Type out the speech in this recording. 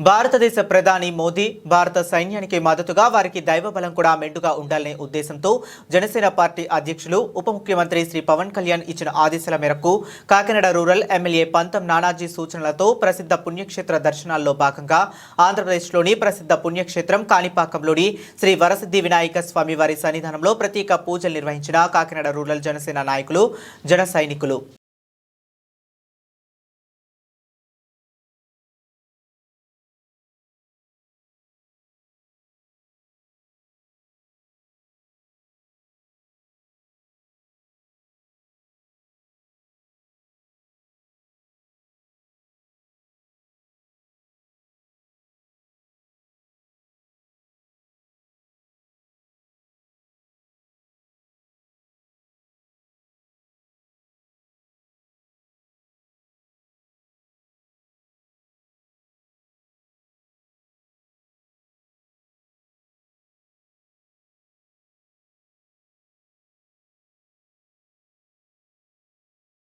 భారతదేశ ప్రధాని మోదీ భారత సైన్యానికి మద్దతుగా వారికి దైవబలం కూడా మెండుగా ఉండాలనే ఉద్దేశంతో జనసేన పార్టీ అధ్యక్షులు ఉప ముఖ్యమంత్రి శ్రీ పవన్ కళ్యాణ్ ఇచ్చిన ఆదేశాల మేరకు కాకినాడ రూరల్ ఎమ్మెల్యే పంతం నానాజీ సూచనలతో ప్రసిద్ధ పుణ్యక్షేత్ర దర్శనాల్లో భాగంగా ఆంధ్రప్రదేశ్లోని ప్రసిద్ధ పుణ్యక్షేత్రం కాణిపాకంలోని శ్రీ వరసిద్ధి వినాయక స్వామి వారి సన్నిధానంలో ప్రత్యేక పూజలు నిర్వహించిన కాకినాడ రూరల్ జనసేన నాయకులు జన సైనికులు.